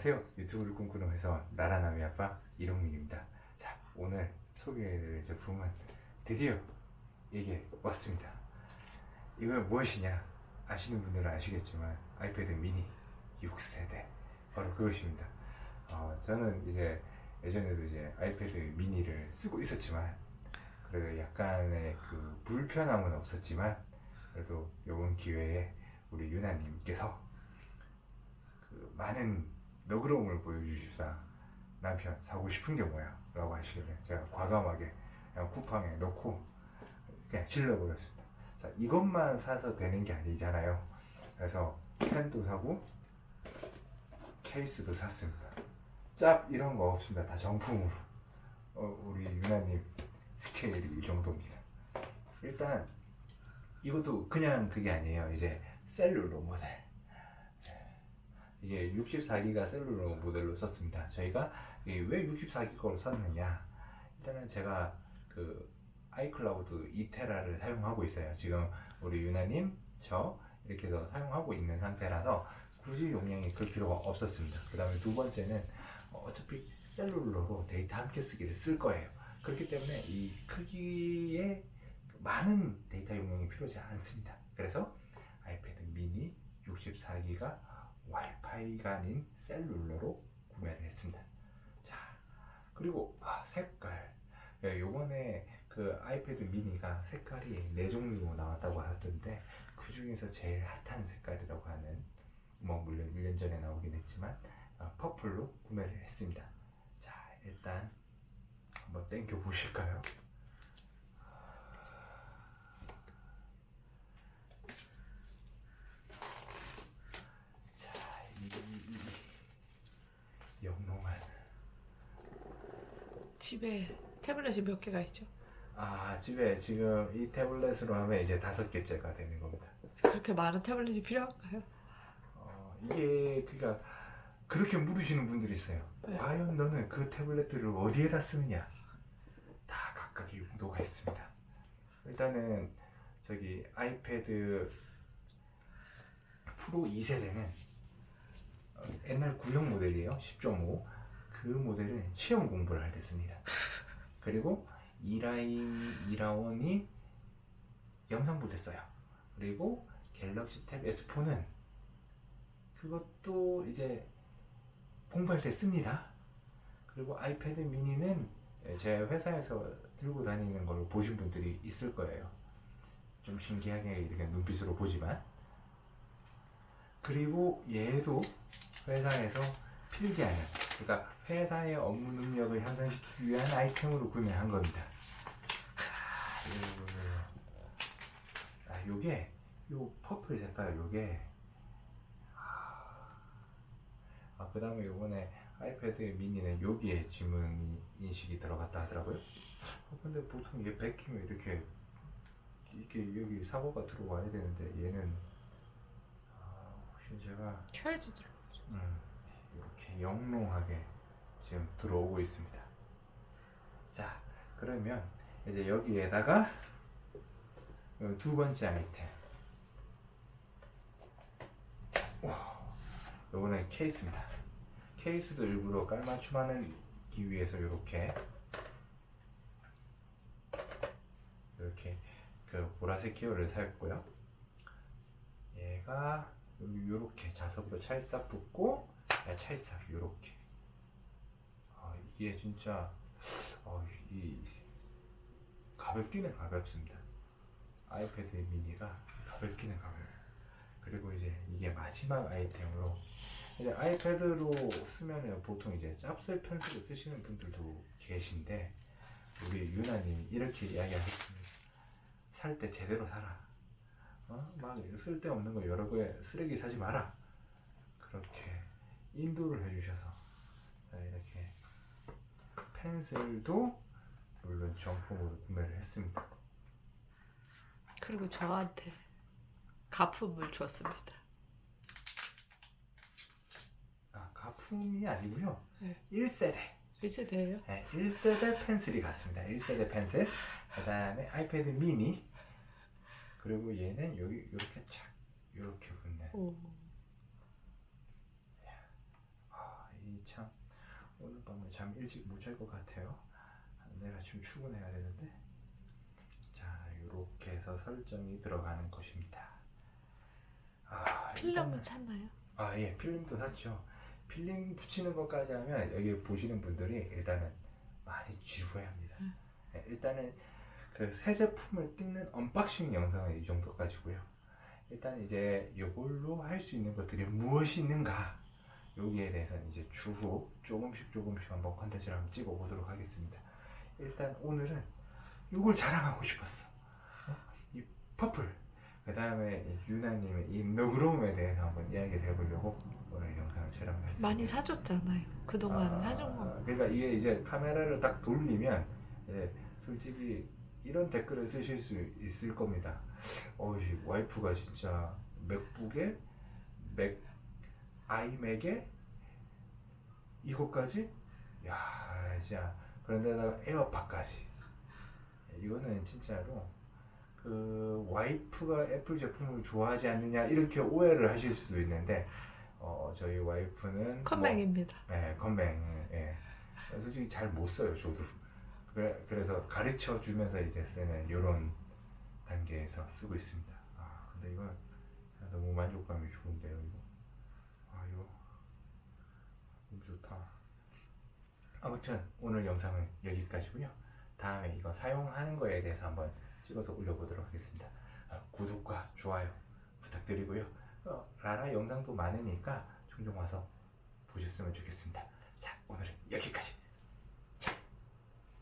안녕하세요. 유튜브를 꿈꾸는 회사원 나라남이 아빠 이동민입니다. 자, 오늘 소개해드릴 제품은 드디어 이게 왔습니다. 이건 무엇이냐? 아시는 분들은 아시겠지만 아이패드 미니 6세대 바로 그것입니다. 어, 저는 이제 예전에도 이제 아이패드 미니를 쓰고 있었지만 그래도 약간의 그 불편함은 없었지만 그래도 이번 기회에 우리 유나님께서 그 많은 너그러움을 보여주시사 남편 사고 싶은 게 뭐야? 라고 하시길래 제가 과감하게 그냥 쿠팡에 넣고 그냥 질러버렸습니다. 자, 이것만 사서 되는 게 아니잖아요. 그래서 펜도 사고 케이스도 샀습니다. 짭 이런 거 없습니다. 다 정품으로. 어, 우리 유나님 스케일이 이 정도입니다. 일단 이것도 그냥 그게 아니에요. 이제 셀룰로 모델. 이게 64기가 셀룰로 모델로 썼습니다. 저희가 이왜 64기 거로 썼느냐? 일단은 제가 그 아이클라우드 2테라를 사용하고 있어요. 지금 우리 유나님, 저 이렇게 해서 사용하고 있는 상태라서 굳이 용량이 클 필요가 없었습니다. 그 다음에 두 번째는 어, 어차피 셀룰러로 데이터 함께 쓰기를 쓸 거예요. 그렇기 때문에 이 크기에 많은 데이터 용량이 필요하지 않습니다. 그래서 아이패드 미니 64기가 와이파이가 아닌 셀룰러로 구매를 했습니다. 자, 그리고 아, 색깔. 예, 요번에 그 아이패드 미니가 색깔이 네 종류 나왔다고 하던데 그 중에서 제일 핫한 색깔이라고 하는 뭐 물론 1년 전에 나오긴 했지만 어, 퍼플로 구매를 했습니다. 자, 일단 한번 땡겨 보실까요? 자, 이, 이, 이 영롱한 집에 태블릿이 몇 개가 있죠? 아 집에 지금 이 태블릿으로 하면 이제 다섯 개째가 되는 겁니다. 그렇게 많은 태블릿이 필요한가요? 어, 이게 그러니까 그렇게 물으시는 분들이 있어요. 네. 과연 너는 그 태블릿을 어디에다 쓰느냐? 다 각각의 용도가 있습니다. 일단은 저기 아이패드 프로 2세대는 어, 옛날 구형 모델이에요. 10.5. 그 모델은 시험 공부를 할때 씁니다. 그리고 이라인, 이라원이 영상부대 써요. 그리고 갤럭시 탭 S4는 그것도 이제 씁니다. 그리고 아이패드 미니는 제 회사에서 들고 다니는 걸 보신 분들이 있을 거예요. 좀 신기하게 이렇게 눈빛으로 보지만. 그리고 얘도 회사에서 필기하는, 그러니까 회사의 업무 능력을 향상시키기 위한 아이템으로 구매한 겁니다. 아, 요- 아, 요게, 요 퍼플 색깔, 요게 아, 그 다음에 요번에 아이패드 미니는 여기에 지문 인식이 들어갔다 하더라고요. 어, 근데 보통 이게 베끼면 이렇게, 이렇게 여기 사고가 들어와야 되는데 얘는, 아, 혹시 제가, 켜야지 들어. 음, 이렇게 영롱하게 지금 들어오고 있습니다. 자, 그러면 이제 여기에다가 어, 두 번째 아이템. 와, 요거는 케이스입니다. 케이스도 일부러 깔맞춤하기 위해서 이렇게 이렇게 그 보라색 기어를 사용했고요. 얘가 요렇게 자석으로 찰싹 붙고 야, 찰싹 요렇게. 아, 이게 진짜 어, 이 가볍기는 가볍습니다. 아이패드 미니가 가볍기는 가벼워요. 그리고 이제 이게 마지막 아이템으로 이제 아이패드로 쓰면은 보통 이제 짭쓸 펜슬을 쓰시는 분들도 계신데 우리 유나님이 이렇게 이야기하셨습니다. 살 때 제대로 사라. 어? 막 쓸데없는 거 여러 개 쓰레기 사지 마라. 인도를 해주셔서 자, 이렇게 펜슬도 물론 정품으로 구매를 했습니다. 그리고 저한테 가품을 줬습니다. 아, 가품이 아니고요. 네. 1세대. 이제 돼요? 네, 1세대 펜슬이 같습니다. 1세대 펜슬. 그 다음에 아이패드 미니. 그리고 얘는 여기 이렇게 착 이렇게 붙는 오. 아, 이참 오늘 밤에 잠 일찍 못 잘 것 같아요. 내일 아침 출근해야 되는데. 자, 이렇게 해서 설정이 들어가는 것입니다. 아, 필름은 샀나요? 아, 예, 필름도 샀죠. 필름 붙이는 것까지 하면 여기 보시는 분들이 일단은 많이 지루해 합니다. 음. 예, 일단은 그 새 제품을 뜯는 언박싱 영상은 이 정도까지고요. 일단 이제 이걸로 할 수 있는 것들이 무엇이 있는가 여기에 대해서는 이제 추후 조금씩 조금씩 한번 컨텐츠를 한번 찍어 보도록 하겠습니다. 일단 오늘은 이걸 자랑하고 싶었어. 어? 이 퍼플. 그 다음에 유나님의 이 너그러움에 대해서 한번 이야기를 해보려고 오늘 영상을 촬영했습니다. 많이 사줬잖아요. 그동안 아, 사준 거. 그러니까 이게 이제 카메라를 딱 돌리면 이제 솔직히 이런 댓글을 쓰실 수 있을 겁니다. 어이 와이프가 진짜 맥북에 맥 아이맥에 이것까지 야 진짜 그런데다가 에어팟까지 이거는 진짜로 그 와이프가 애플 제품을 좋아하지 않느냐 이렇게 오해를 하실 수도 있는데 어 저희 와이프는 뭐- 컴백입니다. 예, 건뱅. 예. 솔직히 잘 못 써요, 저도. 그래, 그래서 가르쳐 주면서 이제 쓰는 이런 단계에서 쓰고 있습니다. 아, 근데 이거 너무 만족감이 좋은데요, 이거. 아, 이거 너무 좋다. 아무튼 오늘 영상은 여기까지고요. 다음에 이거 사용하는 거에 대해서 한번 찍어서 올려보도록 하겠습니다. 아, 구독과 좋아요 부탁드리고요. 어, 라라 영상도 많으니까 종종 와서 보셨으면 좋겠습니다. 자, 오늘은 여기까지.